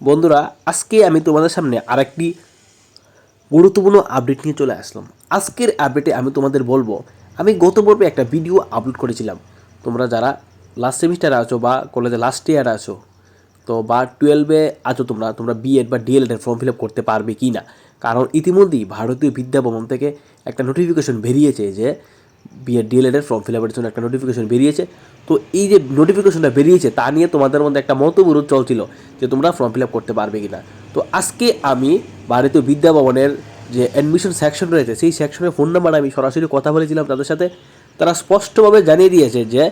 বন্ধুরা, আজকে আমি তোমাদের সামনে আরেকটি গুরুত্বপূর্ণ আপডেট নিয়ে চলে আসলাম। আজকের আপডেটে আমি তোমাদের বলব, আমি গত পর্বে একটা ভিডিও আপলোড করেছিলাম। তোমরা যারা লাস্ট সেমিস্টারে আছো বা কলেজে লাস্ট ইয়ারে আছো, তো বা টুয়েলভে আছো তোমরা তোমরা বিএড বা ডিএলএড এর ফর্ম ফিল আপ করতে পারবে কি না কারণ ইতিমধ্যেই ভারতীয় বিদ্যা ভবন থেকে একটা নোটিফিকেশন বেরিয়েছে যে বিএড ডিএলএড এর ফর্ম ফিল আপের জন্য একটা নোটিফিকেশন বেরিয়েছে। তো এই যে নোটিফিকেশনটা বেরিয়েছে, তা নিয়ে তোমাদের মধ্যে একটা মতবিরোধ চলছিল যে তোমরা ফর্ম ফিল আপ করতে পারবে কি না তো আজকে আমি ভারতীয় বিদ্যা ভবনের যে অ্যাডমিশন সেকশন রয়েছে, সেই সেকশনের ফোন নাম্বার আমি সরাসরি কথা বলেছিলাম তাদের সাথে। তারা স্পষ্টভাবে জানিয়ে দিয়েছে যে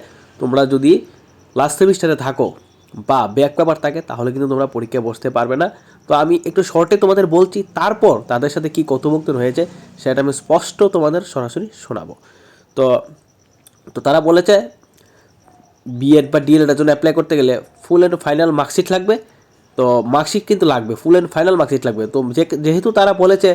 তোমরা যদি লাস্ট সেমিস্টারে থাকো বা ব্যাক পেপার থাকে, তাহলে কিন্তু তোমরা পরীক্ষায় বসতে পারবে না। তো আমি একটু শর্টে তোমাদের বলছি, তারপর তাদের সাথে কী কথোপকথন হয়েছে, সেটা আমি স্পষ্ট তোমাদের সরাসরি শোনাবো। তো তো তারা বলেছে, বিএড বা ডিএলএডের জন্য অ্যাপ্লাই করতে গেলে ফুল অ্যান্ড ফাইনাল মার্কশিট লাগবে। তো মার্কশিট কিন্তু লাগবে ফুল অ্যান্ড ফাইনাল মার্কশিট লাগবে। তো যেহেতু তারা বলেছে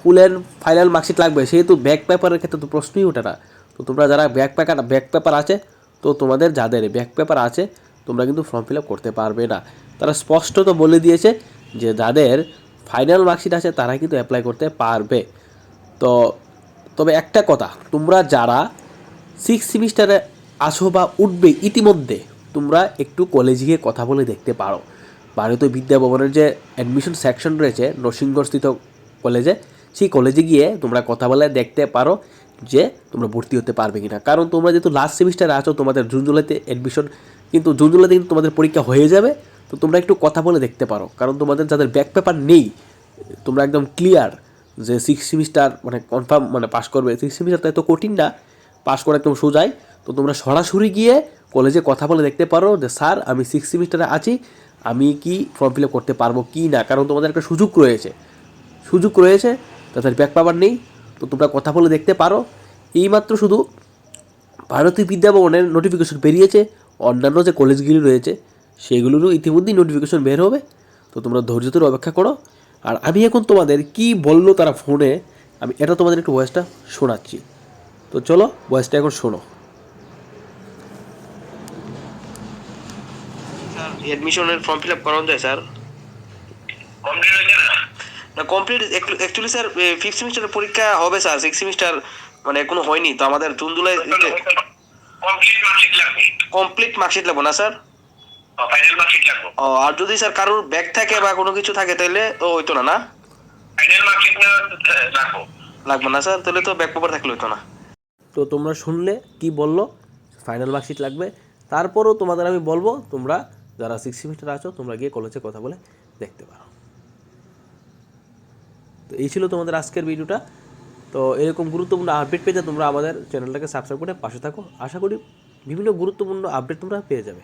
ফুল অ্যান্ড ফাইনাল মার্কশিট লাগবে, সেহেতু ব্যাক পেপারের ক্ষেত্রে তো প্রশ্নই ওঠে না। তো তোমরা যারা ব্যাক পেপার ব্যাক পেপার আছে, তো তোমাদের যাদের ব্যাক পেপার আছে, তোমরা কিন্তু ফর্ম ফিল আপ করতে পারবে না। তারা স্পষ্ট তো বলে দিয়েছে যে, যাদের ফাইনাল মার্কশিট আছে, তারা কিন্তু অ্যাপ্লাই করতে পারবে। তো তবে একটা কথা, তোমরা যারা সিক্স সেমিস্টারে আসো বা উঠবে ইতিমধ্যে, তোমরা একটু কলেজে গিয়ে কথা বলে দেখতে পারো। ভারতীয় বিদ্যা ভবনের যে অ্যাডমিশন সেকশন রয়েছে, নরসিংহস্থিত কলেজে সেই কলেজে গিয়ে তোমরা কথা বলে দেখতে পারো যে তোমরা ভর্তি হতে পারবে কি না কারণ তোমরা যেহেতু লাস্ট সেমিস্টারে আছো, তোমাদের জুন জুলাইতে অ্যাডমিশন কিন্তু জুন জুলাইতে কিন্তু তোমাদের পরীক্ষা হয়ে যাবে, তো তোমরা একটু কথা বলে দেখতে পারো। কারণ তোমাদের যাদের ব্যাক পেপার নেই, তোমরা একদম ক্লিয়ার যে সিক্স সেমিস্টার মানে কনফার্ম মানে পাস করবে। সিক্স সেমিস্টার তো এত কঠিন না পাস করা একদম সোজাই। তো তোমরা সরাসরি গিয়ে কলেজে কথা বলে দেখতে পারো যে, স্যার, আমি সিক্স সেমিস্টারে আছি, আমি কি ফর্ম ফিল আপ করতে পারব কি না? কারণ তোমাদের একটা সুযোগ রয়েছে। সুযোগ রয়েছে তাদের ব্যাক পাবার নেই। তো তোমরা কথা বলে দেখতে পারো। এইমাত্র শুধু ভারতীয় বিদ্যা ভবনের নোটিফিকেশন বেরিয়েছে, অন্যান্য যে কলেজগুলি রয়েছে, সেগুলোরও ইতিমধ্যেই নোটিফিকেশন বের হবে। তো তোমরা ধৈর্য ধরে অপেক্ষা করো। আর আমি এখন তোমাদের কি বলল তারা ফোনে আমি এটা তোমাদের একটু ভয়েসটা শোনাচ্ছি। তো চলো ভয়েসটা এখন শোনো। স্যার এডমিশনের ফর্ম ফিল আপ করানো যায় স্যার? কমপ্লিট হয়েছে না? না কমপ্লিট অ্যাকচুয়ালি স্যার ফিফথ সেমিস্টারের পরীক্ষা হবে স্যার। সিক্স সেমিস্টার মানে এখনও হয়নি তো আমাদের জুন জুলাই কমপ্লিট মার্কশিট লাগবে। কমপ্লিট মার্কশিট লাগবো না স্যার? ফাইনাল মার্কশিট লাগবে ও আর যদি স্যার কারোর ব্যাগ থাকে বা কোনো কিছু থাকে তাহলে ও হইতো না না? ফাইনাল মার্কশিট না রাখো লাগবে না স্যার? তাহলে তো ব্যাক পেপার থাকলে হইতো না। তো তোমরা শুনলে কি বলল? ফাইনাল মার্কশিট লাগবে। তারপরও তোমাদের আমি বলব তোমরা যারা সিক্স সেমিস্টার আছো তোমরা গিয়ে কলেজে কথা বলে দেখতে পারো। তো এই ছিল তোমাদের আজকের ভিডিওটা। তো এরকম গুরুত্বপূর্ণ আপডেট পেতে তোমরা আমাদের চ্যানেলটাকে সাবস্ক্রাইব করে পাশে থাকো। আশা করি বিভিন্ন গুরুত্বপূর্ণ আপডেট তোমরা পেয়ে যাবে।